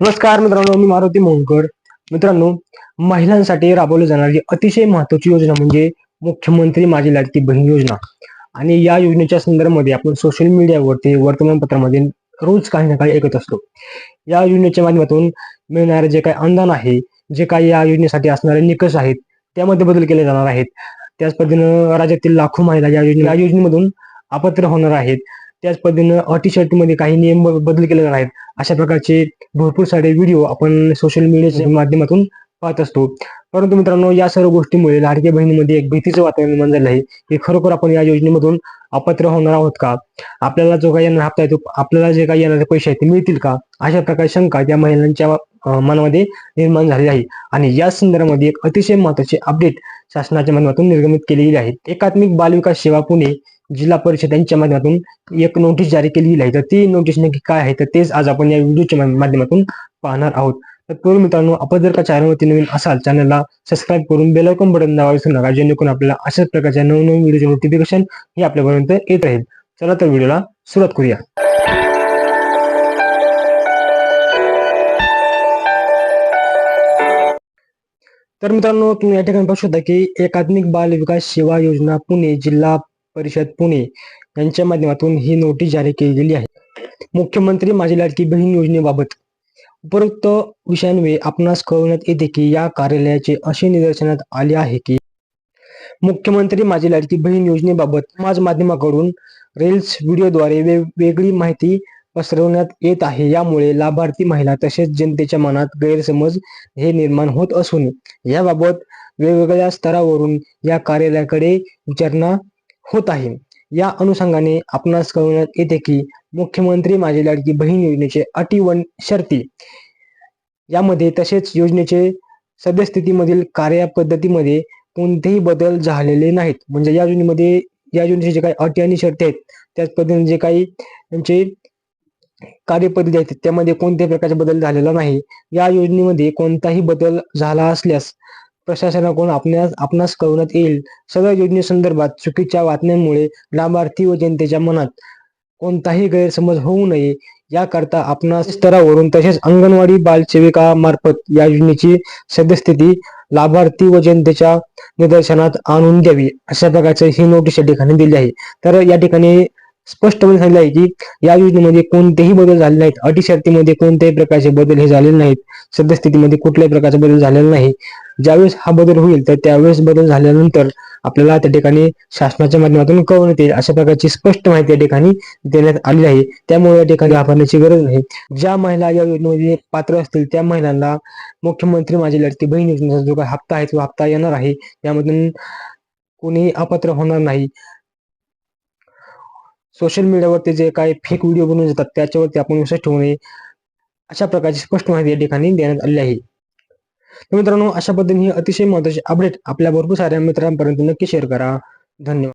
नमस्कार मित्रांनो मी मारुती मोहनकर. मित्रांनो महिलांसाठी राबवली जाणारी अतिशय महत्वाची योजना म्हणजे मुख्यमंत्री माझी लाडकी बहीण योजना. आणि या योजनेच्या संदर्भामध्ये आपण सोशल मीडियावरती वर्तमानपत्रामध्ये रोज काही ना काही ऐकत असतो. या योजनेच्या माध्यमातून मिळणारे जे काही अनुदान आहे जे काही या योजनेसाठी असणारे निकष आहेत त्यामध्ये बदल केले जाणार आहेत. त्याच पद्धतीनं राज्यातील लाखो महिला या योजने या योजनेमधून अपात्र होणार आहेत. त्याच पद्धतीनं अटी शर्टमध्ये काही नियम बदल केले जाणार आहेत अशा प्रकारचे भरपूर सारे व्हिडिओ आपण सोशल मीडियाच्या माध्यमातून पाहत असतो. परंतु मित्रांनो या सर्व गोष्टीमुळे लाडक्या बहिणीमध्ये एक भीतीचं वातावरण निर्माण झालं आहे की खरोखर आपण या योजनेमधून अपात्र होणार आहोत का? आपल्याला जो काही येणार हप्ता आहे तो आपल्याला जे काही येणारे पैसे आहेत ते मिळतील का? अशा प्रकारची शंका त्या महिलांच्या मनामध्ये निर्माण झालेली आहे. आणि या संदर्भामध्ये एक अतिशय महत्त्वाचे अपडेट शासनाच्या माध्यमातून निर्गमित केली गेली आहे. एकात्मिक बालविकास सेवा पुणे जिल्हा परिषद यांच्या माध्यमातून एक नोटीस जारी केली आहे. तर ती नोटीस नक्की काय आहे? तर तेच आज आपण या व्हिडिओच्या माध्यमातून पाहणार आहोत. तर पूर्वी मित्रांनो आपण जर का चॅनलवरती नवीन असाल चॅनलला सबस्क्राईब करून बेलकम बटन दाबावे विसरू नका जेणेकरून आपल्याला अशाच प्रकारच्या नवनवीन व्हिडिओचे नोटिफिकेशन हे आपल्यापर्यंत येत राहील. चला तर व्हिडिओला सुरुवात करूया. तर मित्रांनो तुम्ही या ठिकाणी पाहू शकता की एकात्मिक बाल विकास सेवा योजना पुणे जिल्हा परिषद पुणे यांच्या माध्यमातून ही नोटीस जारी केली गेली आहे. मुख्यमंत्री माझी लाडकी बहीण योजनेबाबत उपरोक्त विषयांवे आपणास कळवण्यात येते की या कार्यालयाचे असे निदर्शनात आले आहे की मुख्यमंत्री माझी लाडकी बहीण योजनेबाबत समाज माध्यमाकडून रील्स व्हिडिओद्वारे वेगवेगळी माहिती पसरवण्यात येत आहे. यामुळे लाभार्थी महिला तसेच जनतेच्या मनात गैरसमज हे निर्माण होत असून याबाबत वेगवेगळ्या स्तरावरून या कार्यालयाकडे विचारणा होत आहे. या अनुषंगाने आपणास कळवण्यात येते की मुख्यमंत्री माझी लाडकी बहीण योजनेचे अटी वन शर्ती. यामध्ये तसेच योजनेचे सद्यस्थितीमधील कार्यपद्धतीमध्ये कोणतेही बदल झालेले नाहीत. म्हणजे या योजनेमध्ये या योजनेचे जे काही अटी आणि शर्ती आहेत त्याच पद्धतीने जे काही त्यांचे कार्यपद्धती आहेत त्यामध्ये कोणत्याही प्रकारचे बदल झालेला नाही. या योजनेमध्ये कोणताही बदल झाला असल्यास प्रशासनाकडून आपणास आपणास कळवण्यात येईल. सगळ्या योजनेसंदर्भात चुकीच्या बातम्यांमुळे लाभार्थी व जनतेच्या मनात कोणताही गैरसमज होऊ नये. याकरता आपणास स्तरावरून तसेच अंगणवाडी बालसेविका मार्फत या योजनेची सद्यस्थिती लाभार्थी व जनतेच्या निदर्शनात आणून द्यावी अशा प्रकारचे ही नोटीस या ठिकाणी दिली आहे. तर या ठिकाणी स्पष्टपणे सांगितलं आहे की या योजनेमध्ये कोणतेही बदल झाले नाहीत. अटी शर्तीमध्ये कोणत्याही प्रकारचे बदल हे झालेले नाहीत. सद्यस्थितीमध्ये कुठल्याही प्रकारचा बदल झालेला नाही. ज्यावेळेस हा बदल होईल तर त्यावेळेस बदल झाल्यानंतर आपल्याला त्या ठिकाणी शासनाच्या माध्यमातून कळवण्यात येईल अशा प्रकारची स्पष्ट माहिती या ठिकाणी देण्यात आली आहे. त्यामुळे या ठिकाणी घाबरण्याची गरज नाही ज्या महिला या योजनेमध्ये पात्र असतील त्या महिलांना मुख्यमंत्री माझी लडकी बहीण योजनेचा जो काही हप्ता आहे तो हप्ता येणार आहे. यामधून कोणीही अपात्र होणार नाही. सोशल मीडियावरती जे काही फेक व्हिडिओ बनवून जातात त्याच्यावरती आपण विश्वास ठेवू नये. अशा प्रकारची स्पष्ट माहिती या ठिकाणी देण्यात आली आहे. तर मित्रांनो अशा पद्धतीने ही अतिशय महत्वाची अपडेट आपल्या भरपूर साऱ्या मित्रांपर्यंत नक्की शेअर करा. धन्यवाद.